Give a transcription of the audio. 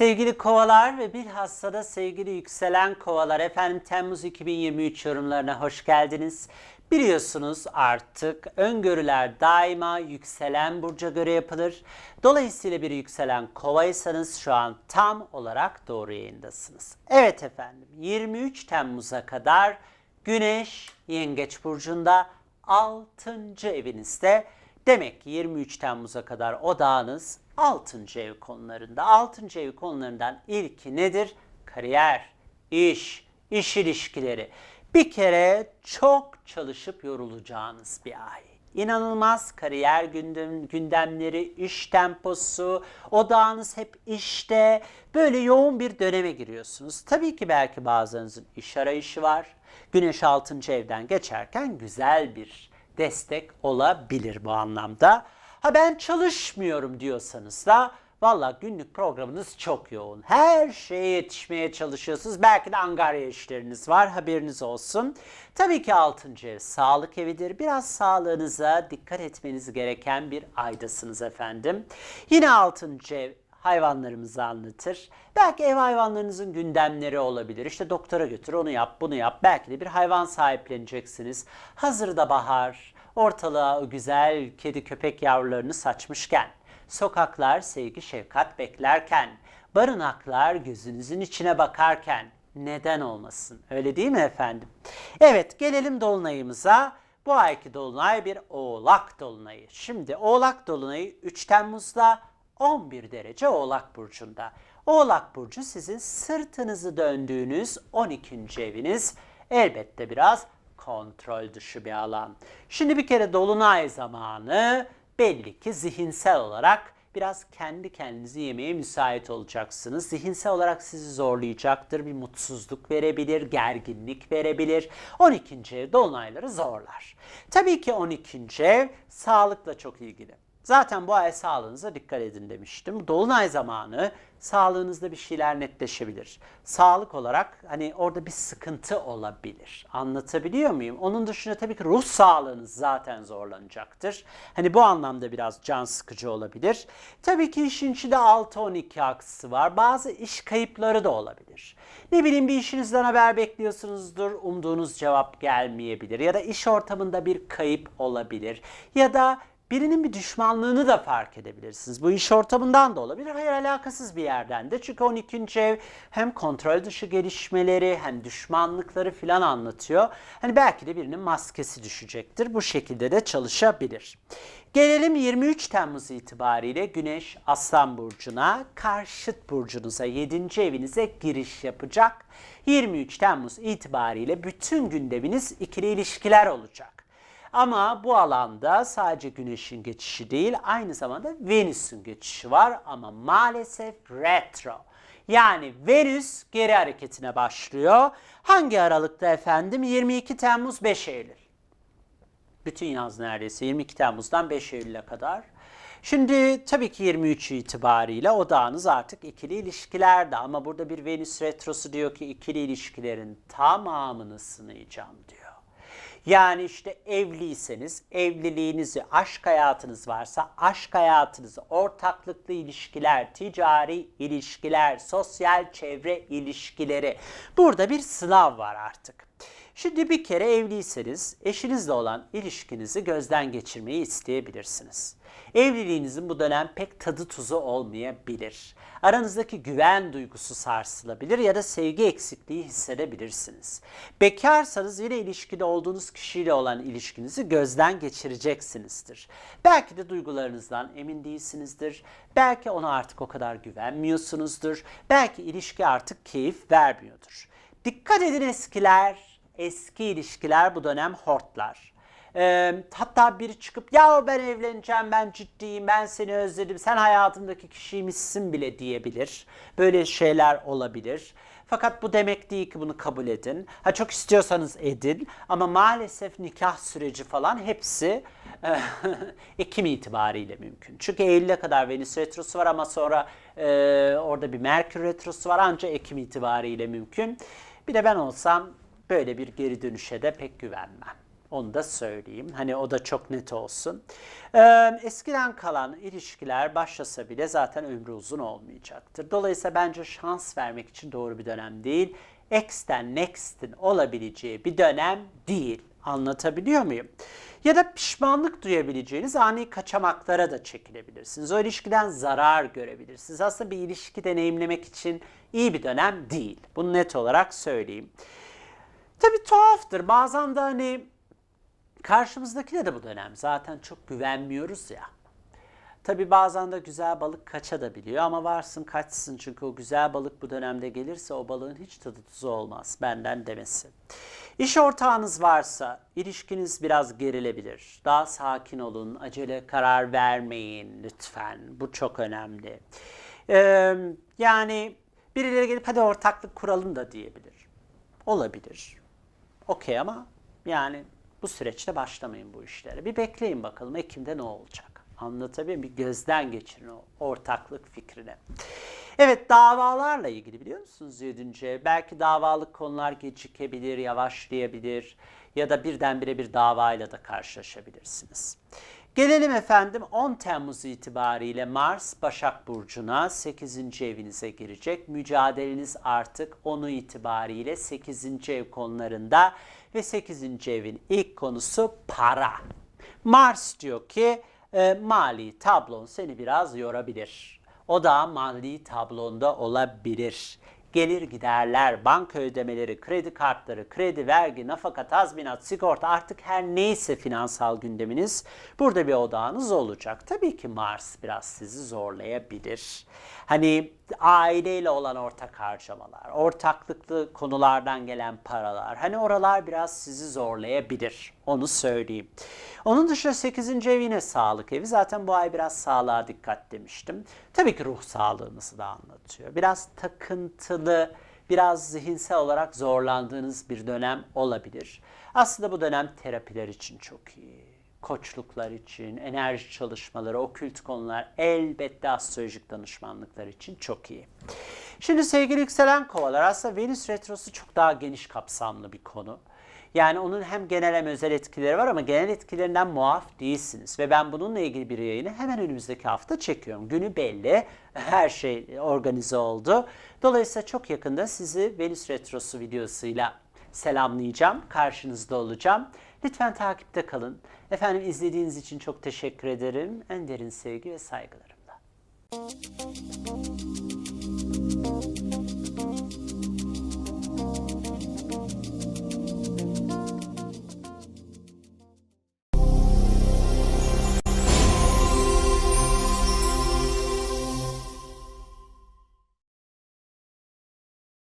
Sevgili kovalar ve bilhassa da sevgili yükselen kovalar efendim Temmuz 2023 yorumlarına hoş geldiniz. Biliyorsunuz artık öngörüler daima yükselen burca göre yapılır. Dolayısıyla bir yükselen kovaysanız şu an tam olarak doğru yayındasınız. Evet efendim 23 Temmuz'a kadar Güneş Yengeç burcunda 6. evinizde. Demek ki 23 Temmuz'a kadar odağınız 6. ev konularında. 6. ev konularından ilki nedir? Kariyer, iş, iş ilişkileri. Bir kere çok çalışıp yorulacağınız bir ay. İnanılmaz kariyer gündem, gündemleri, iş temposu, odağınız hep işte. Böyle yoğun bir döneme giriyorsunuz. Tabii ki belki bazılarınızın iş arayışı var. Güneş 6. evden geçerken güzel bir destek olabilir bu anlamda. Ha ben çalışmıyorum diyorsanız da valla günlük programınız çok yoğun. Her şeye yetişmeye çalışıyorsunuz. Belki de angarya işleriniz var haberiniz olsun. Tabii ki 6. ev sağlık evidir. Biraz sağlığınıza dikkat etmeniz gereken bir aydasınız efendim. Yine 6. ev hayvanlarımızı anlatır. Belki ev hayvanlarınızın gündemleri olabilir. İşte doktora götür, onu yap, bunu yap. Belki de bir hayvan sahipleneceksiniz. Hazırda bahar, ortalığa güzel kedi köpek yavrularını saçmışken, sokaklar sevgi şefkat beklerken, barınaklar gözünüzün içine bakarken neden olmasın? Öyle değil mi efendim? Evet, gelelim dolunayımıza. Bu ayki dolunay bir oğlak dolunayı. Şimdi oğlak dolunayı 3 Temmuz'da 11 derece Oğlak Burcu'nda. Oğlak Burcu sizin sırtınızı döndüğünüz 12. eviniz. Elbette biraz kontrol dışı bir alan. Şimdi bir kere Dolunay zamanı belli ki zihinsel olarak biraz kendi kendinizi yemeye müsait olacaksınız. Zihinsel olarak sizi zorlayacaktır. Bir mutsuzluk verebilir, gerginlik verebilir. 12. ev dolunayları zorlar. Tabii ki 12. ev sağlıkla çok ilgili. Zaten bu ay sağlığınıza dikkat edin demiştim. Dolunay zamanı sağlığınızda bir şeyler netleşebilir. Sağlık olarak hani orada bir sıkıntı olabilir. Anlatabiliyor muyum? Onun dışında tabii ki ruh sağlığınız zaten zorlanacaktır. Hani bu anlamda biraz can sıkıcı olabilir. Tabii ki işin içinde 6-12 aksı var. Bazı iş kayıpları da olabilir. Ne bileyim bir işinizden haber bekliyorsunuzdur. Umduğunuz cevap gelmeyebilir. Ya da iş ortamında bir kayıp olabilir. Ya da birinin bir düşmanlığını da fark edebilirsiniz. Bu iş ortamından da olabilir. Hayır alakasız bir yerden de. Çünkü 12. ev hem kontrol dışı gelişmeleri hem düşmanlıkları filan anlatıyor. Hani belki de birinin maskesi düşecektir. Bu şekilde de çalışabilir. Gelelim 23 Temmuz itibariyle Güneş Aslan Burcu'na, karşıt burcunuza, 7. evinize giriş yapacak. 23 Temmuz itibariyle bütün gündeminiz ikili ilişkiler olacak. Ama bu alanda sadece Güneş'in geçişi değil, aynı zamanda Venüs'ün geçişi var ama maalesef retro. Yani Venüs geri hareketine başlıyor. Hangi aralıkta efendim? 22 Temmuz 5 Eylül. Bütün yaz neredeyse 22 Temmuz'dan 5 Eylül'e kadar. Şimdi tabii ki 23 itibariyle odağınız artık ikili ilişkilerde ama burada bir Venüs retrosu diyor ki ikili ilişkilerin tamamını sınayacağım diyor. Yani işte evliyseniz evliliğinizi, aşk hayatınız varsa aşk hayatınızı, ortaklıklı ilişkiler, ticari ilişkiler, sosyal çevre ilişkileri. Burada bir sınav var artık. Şimdi bir kere evliyseniz eşinizle olan ilişkinizi gözden geçirmeyi isteyebilirsiniz. Evliliğinizin bu dönem pek tadı tuzu olmayabilir. Aranızdaki güven duygusu sarsılabilir ya da sevgi eksikliği hissedebilirsiniz. Bekarsanız yine ilişkide olduğunuz kişiyle olan ilişkinizi gözden geçireceksinizdir. Belki de duygularınızdan emin değilsinizdir. Belki ona artık o kadar güvenmiyorsunuzdur. Belki ilişki artık keyif vermiyordur. Dikkat edin eskiler, eski ilişkiler bu dönem hortlar. Ee, hatta biri çıkıp ya ben evleneceğim, ben ciddiyim, ben seni özledim, sen hayatımdaki kişiymişsin bile diyebilir. Böyle şeyler olabilir. Fakat bu demek değil ki bunu kabul edin. Ha çok istiyorsanız edin ama maalesef nikah süreci falan hepsi Ekim itibariyle mümkün. Çünkü Eylül'e kadar Venüs retrosu var ama sonra e, orada bir Merkür retrosu var ancak Ekim itibariyle mümkün. Bir de ben olsam böyle bir geri dönüşe de pek güvenmem. Onu da söyleyeyim. Hani o da çok net olsun. Ee, eskiden kalan ilişkiler başlasa bile zaten ömrü uzun olmayacaktır. Dolayısıyla bence şans vermek için doğru bir dönem değil. X'ten next'in olabileceği bir dönem değil. Anlatabiliyor muyum? Ya da pişmanlık duyabileceğiniz ani kaçamaklara da çekilebilirsiniz. O ilişkiden zarar görebilirsiniz. Aslında bir ilişki deneyimlemek için iyi bir dönem değil. Bunu net olarak söyleyeyim. Tabii tuhaftır. Bazen de hani karşımızdakine de bu dönem zaten çok güvenmiyoruz ya. Tabii bazen de güzel balık kaçabiliyor ama varsın kaçsın çünkü o güzel balık bu dönemde gelirse o balığın hiç tadı tuzu olmaz benden demesi. İş ortağınız varsa ilişkiniz biraz gerilebilir. Daha sakin olun, acele karar vermeyin lütfen. Bu çok önemli. Ee, yani birileri gelip hadi ortaklık kuralım da diyebilir. Olabilir. Okey ama yani bu süreçte başlamayın bu işlere. Bir bekleyin bakalım Ekim'de ne olacak. Anlatabiliyor? Bir gözden geçirin o ortaklık fikrini. Evet davalarla ilgili biliyor musunuz 7. Belki davalık konular gecikebilir, yavaşlayabilir ya da birdenbire bir davayla da karşılaşabilirsiniz. Gelelim efendim 10 Temmuz itibariyle Mars Başak Burcu'na 8. evinize girecek. Mücadeleniz artık 10'u itibariyle 8. ev konularında ve 8. evin ilk konusu para. Mars diyor ki e, mali tablon seni biraz yorabilir. O da mali tablonda olabilir. Gelir giderler, banka ödemeleri, kredi kartları, kredi, vergi, nafaka, tazminat, sigorta artık her neyse finansal gündeminiz burada bir odağınız olacak. Tabii ki Mars biraz sizi zorlayabilir. Hani aileyle olan ortak harcamalar, ortaklıklı konulardan gelen paralar. Hani oralar biraz sizi zorlayabilir. Onu söyleyeyim. Onun dışında 8. ev yine sağlık evi. Zaten bu ay biraz sağlığa dikkat demiştim. Tabii ki ruh sağlığınızı da anlatıyor. Biraz takıntılı, biraz zihinsel olarak zorlandığınız bir dönem olabilir. Aslında bu dönem terapiler için çok iyi koçluklar için, enerji çalışmaları, okült konular elbette astrolojik danışmanlıklar için çok iyi. Şimdi sevgili yükselen kovalar aslında Venüs Retrosu çok daha geniş kapsamlı bir konu. Yani onun hem genel hem özel etkileri var ama genel etkilerinden muaf değilsiniz. Ve ben bununla ilgili bir yayını hemen önümüzdeki hafta çekiyorum. Günü belli, her şey organize oldu. Dolayısıyla çok yakında sizi Venüs Retrosu videosuyla selamlayacağım, karşınızda olacağım. Lütfen takipte kalın. Efendim izlediğiniz için çok teşekkür ederim. En derin sevgi ve saygılarımla.